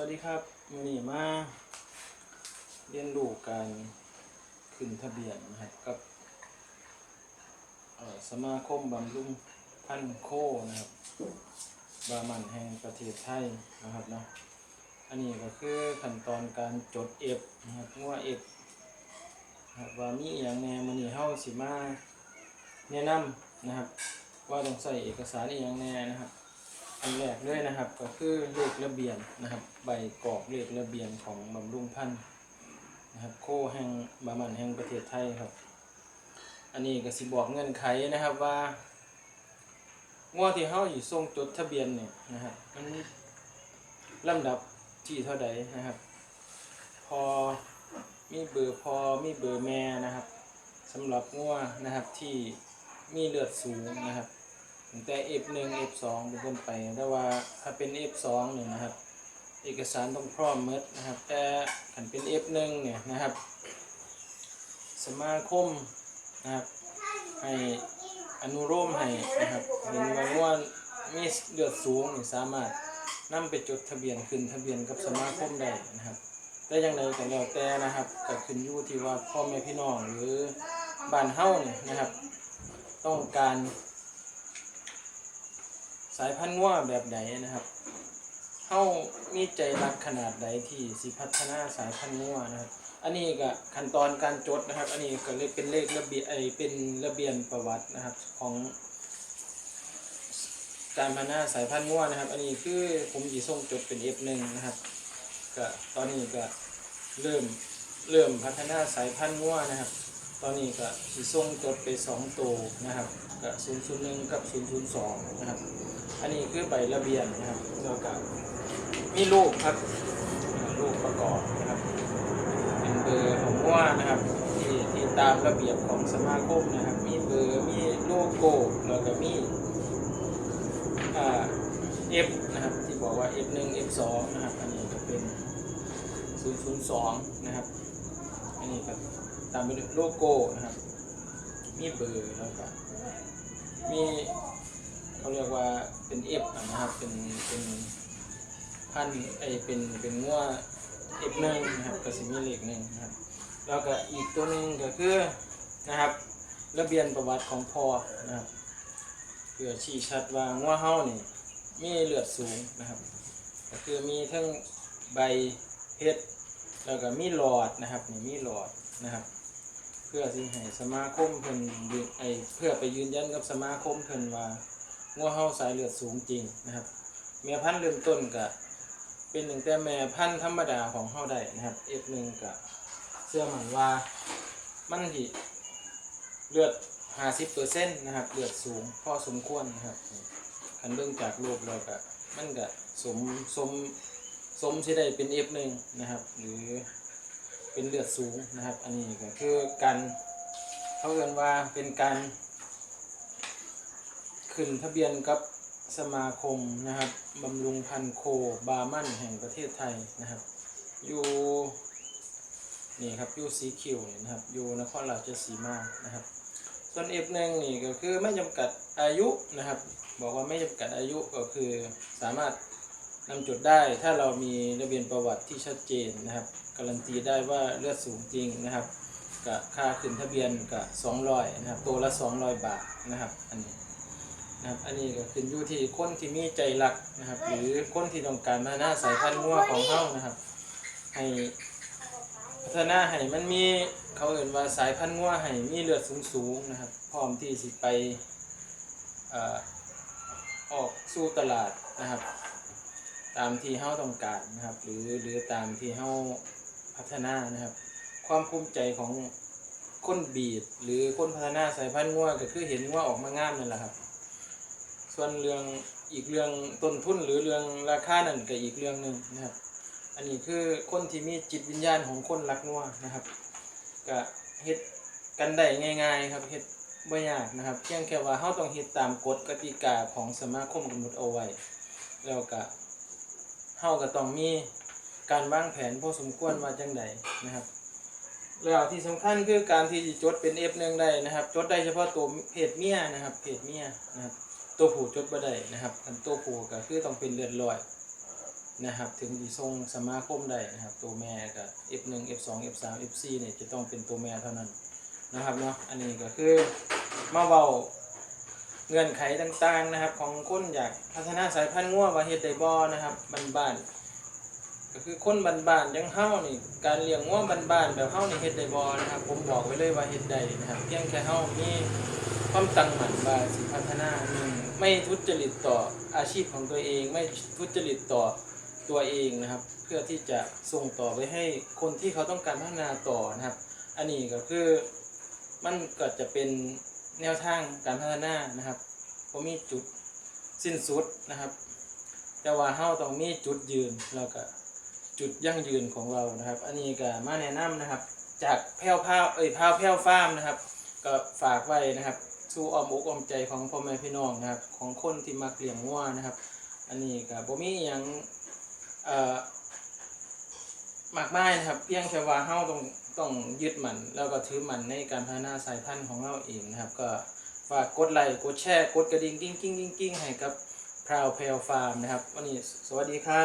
วัสดีครับวันนี้มา เรียนรู้การขึ้นทะเบียนนะครับกับสมาคมบำรุงพันโคนะครับ บามันแห่งประเทศไทยนะครับเนาะอันนี้ก็คือขั้นตอนการจดเอฟนะครับงัวเอฟนะครับว่ามีอย่างแน่มันนี้เฮาสิมาแนะนำนะครับ ว่าต้องใส่เอกสารอย่างแน่นะครับ อันแรกเลยนะครับ ก็คือเลขระเบียนนะครับ ใบกรอกเลขระเบียนของบำรุงพันธ์นะครับโคแห่งบามันแห่งประเทศไทยครับ อันนี้ก็สิบอกเงื่อนไขนะครับว่างวดที่เฮาอยู่ส่งจดทะเบียนเนี่ยนะครับมันลำดับที่เท่าใดนะครับ พอมีเบอร์พอมีเบอร์แม่นะครับสำหรับงัวนะครับที่มีเลือดสูงนะครับ ตั้งแต่ F1 F2 เป็นต้นไป แต่ว่าถ้าเป็น F2 เนี่ยนะครับ เอกสารต้องพร้อมหมดนะครับ แต่ถ้าเป็น F1 เนี่ยนะครับ สมาคมนะครับให้อนุโลมให้นะครับเห็นว่าว่ามีเลือดสูงนี่สามารถนำไปจดทะเบียนขึ้นทะเบียนกับสมาคมได้นะครับ แต่อย่างไรก็แล้วแต่นะครับก็ขึ้นอยู่ที่ว่าพ่อแม่พี่น้องหรือบ้านเฮ้าเนี่ยนะครับ ต้องการ สายพันธุ์งัวแบบใดนะครับเฮามีใจรักขนาดใดที่สิพัฒนาสายพันธุ์งัวนะครับ อันนี้ก็ขั้นตอนการจดนะครับ อันนี้ก็เลยเป็นเลขระเบียไอเป็นระเบียนประวัตินะครับของการพัฒนาสายพันธุ์งัวนะครับ อันนี้คือผมจีส่งจดเป็น F1 นะครับก็ตอนนี้ก็เริ่มเริ่มพัฒนาสายพันธุ์งัวนะครับ ตอนนี้ก็สีส่งจดไปสองตัวนะครับก็001กับ002นะครับ อันนี้คือใบระเบียนนะครับแล้วก็มีรูปครับรูปประกอบนะครับ เป็นเบอร์ของว่านะครับที่ที่ตามระเบียบของสมาคมนะครับ มีเบอร์มีโลโก้แล้วก็มีอ่า F นะครับ ที่บอกว่า F1 F2 นะครับ อันนี้จะเป็น 002 นะครับ อันนี้ก็ ตามไปด้วยโลโก้นะครับ มีเบอร์แล้วก็มีเขาเรียกว่าเป็น F นะครับ เป็นเป็นพันไอเป็นเป็นงัว F1 นะครับก็สิมีเลขหนึ่งนะครับ แล้วก็อีกตัวหนึ่งก็คือนะครับ ระเบียนประวัติของพ่อนะครับเพื่อชี้ชัดว่างัวเฮานี่มีเลือดสูงนะครับ ก็คือมีทั้งใบเพชรแล้วก็มีหลอดนะครับนี่มีหลอดนะครับ พื่อที่ให้สมาคมเพิ่นไอเพื่อไปยืนยันกับสมาคมเพิ่นว่างัวเฮาสายเลือดสูงจริงนะครับแม่พันธุ์เริ่มต้นก็เป็นหนึ่งแต่แม่พันธุ์ธรรมดาของเฮาได้นะครับ F1 ก็เชื่อมันว่ามันสิเลือด50%นะครับเลือดสูงพอสมควรนะครับคันเบิ่งจากรูปแล้วก็มันก็สมสมสมสิได้เป็น F1 นะครับ หรือ เป็นเลือดสูงนะครับ อันนี้ก็คือการเขาเรียกว่าเป็นการขึ้นทะเบียนกับสมาคมนะครับบำรุงพันโคบามันแห่งประเทศไทยนะครับ อยู่นี่ครับอยู่สีคิวนี่นะครับอยู่นครราชสีมานะครับ ส่วน F1 นี่ก็คือไม่จำกัดอายุนะครับ บอกว่าไม่จำกัดอายุก็คือสามารถ นำจุดได้ถ้าเรามีระเบียนประวัติที่ชัดเจนนะครับ การันตีได้ว่าเลือดสูงจริงนะครับกับค่าขึ้นทะเบียนกับ200นะครับตัวละ 200 บาทนะครับ อันนี้นะครับอันนี้ก็ขึ้นอยู่ที่คนที่มีใจรักนะครับ หรือคนที่ต้องการพัฒนาสายพันธุ์งัวของเขานะครับ ให้พัฒนาให้มันมีเขาเอ่นว่าสายพันธุ์งัวให้มีเลือดสูงๆนะครับ พร้อมที่สิไปออกสู่ตลาดนะครับ ตามที่เฮาต้องการนะครับ หรือหรือตามที่เฮาพัฒนานะครับ ความภูมิใจของคนบีดหรือคนพัฒนาสายพันธุ์งัวก็คือเห็นงัวออกมางามนั่นแหละครับ ส่วนเรื่องอีกเรื่องต้นทุนหรือเรื่องราคานั่นก็อีกเรื่องหนึ่งนะครับ อันนี้คือคนที่มีจิตวิญญาณของคนรักงัวนะครับก็เฮ็ดกันได้ง่าย ๆ ครับเฮ็ดบ่ยากนะครับเพียงแค่ว่าเฮาต้องเฮ็ดตามกฎกติกาของสมาคมกำหนดเอาไว้ แล้วก็ เฮาก็ต้องมีการวางแผนพอสมควรว่าจังไดนะครับแล้วที่สำคัญคือการที่จะจดเป็น F1 ได้นะครับ จดได้เฉพาะตัวเพศเมียนะครับเพศเมียนะครับ ตัวผู้จดบ่ได้นะครับอันตัวผู้ก็คือต้องเป็นเลือดลอยนะครับ ถึงดีทรงสมาคมได้นะครับ ตัวแม่กับ F1 F2 F3 F4 เนี่ยจะต้องเป็นตัวแม่เท่านั้นนะครับเนาะอันนี้ก็คือมาเว้า เงื่อนไขต่างๆนะครับ ของคนอยากพัฒนาสายพันธุ์งัวว่าเฮ็ดได้บ่นะครับบ้านๆก็คือคนบ้านๆอยังเฮานี่การเลี้ยงงัวบ้านๆแบบเฮานี่เฮ็ดได้บ่นะครับ ผมบอกไว้เลยว่าเฮ็ดได้นะครับเพียงแค่เฮามีความตั้งมั่นว่าสิพัฒนาหนึ่งไม่ทุจริตต่ออาชีพของตัวเอง ไม่ทุจริตต่อตัวเองนะครับ เพื่อที่จะส่งต่อไปให้คนที่เขาต้องการพัฒนาต่อนะครับ อันนี้ก็คือมันก็จะเป็น แนวทางการพัฒนานะครับผมมีจุดสิ้นสุดนะครับ แต่ว่าเฮาต้องมีจุดยืนแล้วก็จุดยั่งยืนของเรานะครับ อันนี้ก็มาแนะนำนะครับ จากแพ้วพาวเอ้ยพาวแพ้วฟาร์มนะครับ ก็ฝากไว้นะครับสู่อ้อมอกอ้อมใจของพ่อแม่พี่น้องนะครับ ของคนที่มักเลี้ยงวัวนะครับ อันนี้ก็บ่มีหยังเอ่อ มากมายนะครับ เพียงแค่ว่าเฮาต้องต้องยึดมัน แล้วก็ถือมันในการพัฒนาสายพันธุ์ของเราเองนะครับ ก็ฝากกดไลค์กดแชร์กดกระดิ่งกิ้งกิ้งกิ้งกิ้งให้กับพราวเพลฟาร์มนะครับ วันนี้สวัสดีครับ